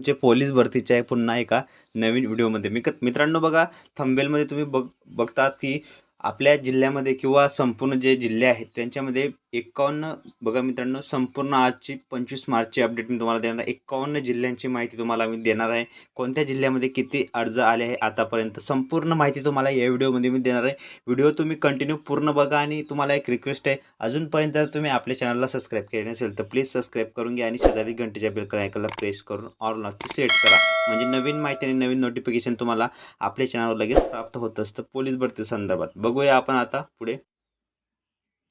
तुमचे पोलीस भरतीचे आहे पुन्हा एका नवीन व्हिडिओमध्ये. मी मित्रांनो बघा थंबेलमध्ये तुम्ही बघ बघतात की आपल्या जिल्ह्यामध्ये किंवा संपूर्ण जे जिल्हे आहेत त्यांच्यामध्ये एकावन्न बघा मित्रांनो संपूर्ण आजची पंचवीस मार्चची अपडेट मी तुम्हाला देणार आहे. एकावन्न जिल्ह्यांची माहिती तुम्हाला मी देणार आहे. कोणत्या जिल्ह्यामध्ये किती अर्ज आले आहे आतापर्यंत संपूर्ण माहिती तुम्हाला या व्हिडिओमध्ये मी देणार आहे. व्हिडिओ तुम्ही कंटिन्यू पूर्ण बघा आणि तुम्हाला एक रिक्वेस्ट आहे अजूनपर्यंत जर तुम्ही आपल्या चॅनलला सबस्क्राईब केले नसेल तर प्लीज सबस्क्राईब करून घ्या आणि शेजारी घंटेच्या बेल आयकॉनला प्रेस करून ऑल नक्की सेट करा. म्हणजे नवीन माहिती आणि नवीन नोटिफिकेशन तुम्हाला आपल्या चॅनलवर लगेच प्राप्त होत असतं. पोलीस भरती संदर्भात. बघूया आपण आता पुढे.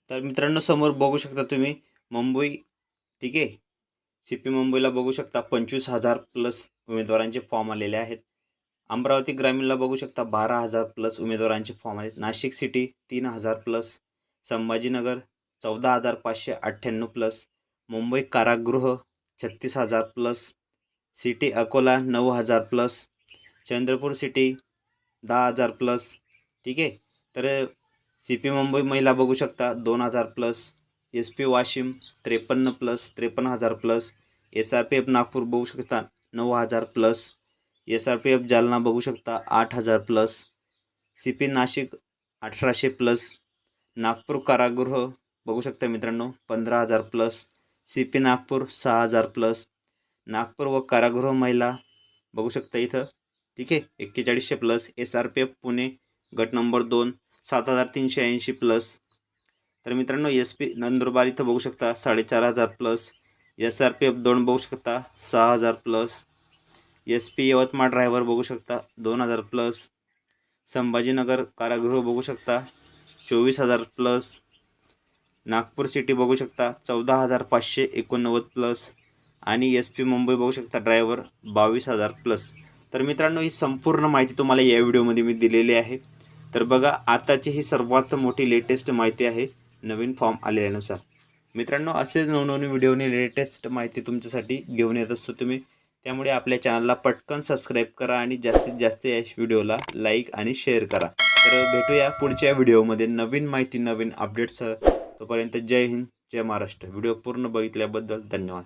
तर मित्रांनो समोर बघू शकता तुम्ही मुंबई ठीक आहे? सी पी मुंबईला बघू शकता पंचवीस हजार प्लस उमेदवारांचे फॉर्म आलेले आहेत. अमरावती ग्रामीणला बघू शकता बारा हजार प्लस उमेदवारांचे फॉर्म आहेत नाशिक सिटी तीन हजार प्लस संभाजीनगर चौदा हजार पाचशे अठ्ठ्याण्णव प्लस मुंबई कारागृह छत्तीस हजार प्लस सिटी अकोला नऊ हजार प्लस चंद्रपूर सिटी दहा हजार प्लस ठीक आहे? तर सी पी मुंबई महिला बघू शकता दोन हजार प्लस एस पी वाशिम त्रेपन्न प्लस त्रेपन्न हजार plus S R P F Nagpur बघू शकता नऊ हजार plus S R P F Jalna बघू शकता आठ हजार प्लस सी पी नाशिक अठराशे प्लस नागपूर कारागृह बघू शकता मित्रांनो पंधरा हजार प्लस सी पी नागपूर सहा हजार प्लस नागपूर व कारागृह महिला बघू शकता इथं. ठीक आहे? एक्केचाळीसशे plus S R P F Pune गट नंबर दोन सात हजार तीनशे ऐंशी प्लस तर मित्रांनो एस पी नंदुरबार इथं बघू शकता साडेचार हजार plus S R P F दोन बघू शकता सहा हजार plus S P Yavatmal driver बघू शकता दोन हजार प्लस संभाजीनगर कारागृह बघू शकता चोवीस हजार प्लस नागपूर सिटी बघू शकता चौदा हजार पाचशे एकोणनव्वद प्लस आणि एस पी मुंबई बघू शकता ड्रायव्हर बावीस हजार प्लस तर मित्रांनो ही संपूर्ण माहिती तुम्हाला या व्हिडिओमध्ये मी दिलेली आहे. तर बघा आताची ही सर्वात मोठी लेटेस्ट माहिती आहे नवीन फॉर्म आलेल्यानुसार. मित्रांनो असेच नवनवीन व्हिडिओने लेटेस्ट माहिती तुमच्यासाठी घेऊन येत असतो तुम्ही. त्यामुळे आपल्या चॅनलला पटकन सबस्क्राईब करा आणि जास्तीत जास्त या व्हिडिओला लाईक आणि शेअर करा. तर भेटूया पुढच्या व्हिडिओमध्ये नवीन माहिती नवीन अपडेट्ससह तोपर्यंत जय हिंद जय महाराष्ट्र. व्हिडिओ पूर्ण बघितल्याबद्दल धन्यवाद.